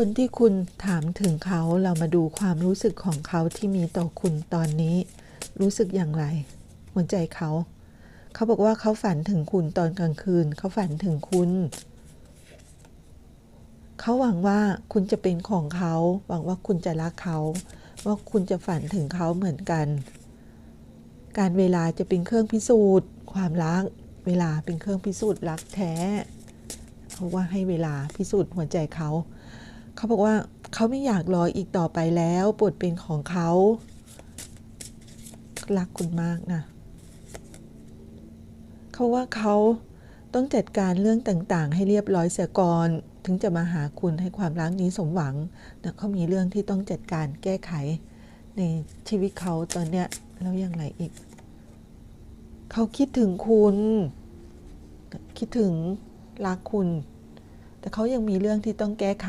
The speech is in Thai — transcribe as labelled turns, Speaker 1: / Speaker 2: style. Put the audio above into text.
Speaker 1: คนที่คุณถามถึงเขาเรามาดูความรู้สึกของเขาที่มีต่อคุณตอนนี้ รู้สึกอย่างไร หัวใจเขา เขาบอกว่าเขาฝันถึงคุณตอนกลางคืน เขาฝันถึงคุณ เขาหวังว่าคุณจะเป็นของเขา หวังว่าคุณจะรักเขา ว่าคุณจะฝันถึงเขาเหมือนกัน การเวลาจะเป็นเครื่องพิสูจน์ ความรัก เวลาเป็นเครื่องพิสูจน์รักแท้ เพราะว่าให้เวลาพิสูจน์หัวใจเขา เขาบอกว่าเขาไม่อยากรออีกต่อไปแล้วบทเป็นของเขารักคุณมากนะเขาว่าเขาต้องจัดการเรื่องต่างๆ ให้เรียบร้อยเสียก่อนถึงจะมาหาคุณให้ความรักนี้สมหวังแต่เขามีเรื่องที่ต้องจัดการแก้ไข ในชีวิตเขาตอนเนี้ยแล้วยังไรอีก เขาคิดถึงคุณ คิดถึงรักคุณ แต่เขายังมีเรื่องที่ต้องแก้ไข